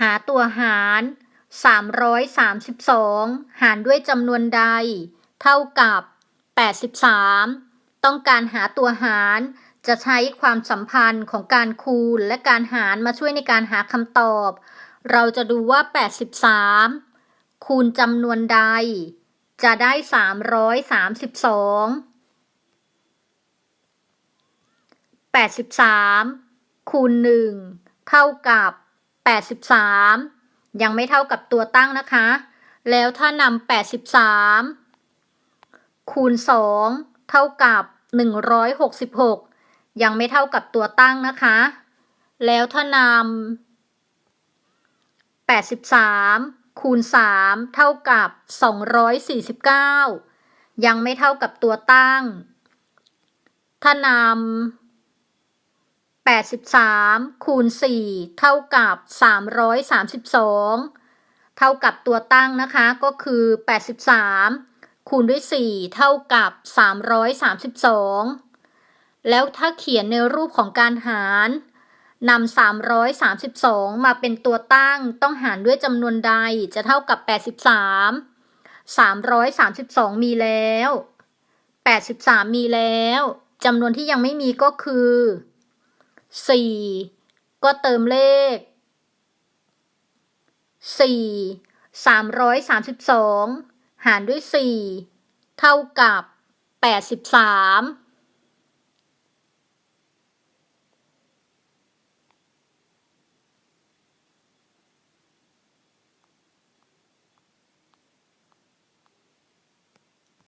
หาตัวหาร 332 หารด้วยจำนวนใด เท่ากับ 83 ต้องการหาตัวหาร จะใช้ความสัมพันธ์ของการคูณและการหารมาช่วยในการหาคำตอบ เราจะดูว่า 83 คูณจำนวนใด จะได้ 332 83 คูณ 1 เท่ากับ 83 ยังไม่เท่ากับตัวตั้งนะคะ แล้วถ้านำ83 คูณ 2 เท่ากับ 166 ยังไม่เท่ากับตัวตั้งนะคะ แล้วถ้านำ83 คูณ 3 เท่ากับ 249 ยังไม่เท่ากับตัวตั้ง ถ้านำ 83 คูณ 4 เท่ากับ 332 เท่ากับตัวตั้งนะคะก็คือ 83 คูณด้วย 4 เท่ากับ 332 แล้วถ้าเขียนในรูปของการหารนำ 332 มาเป็นตัวตั้งต้องหารด้วยจำนวนใดจะเท่ากับ 83 332 มีแล้ว 83 มีแล้วจำนวนที่ยังไม่มีก็คือ สี่ก็เติมเลขสี่สามร้อยสามสิบสองหารด้วยสี่เท่ากับแปดสิบสาม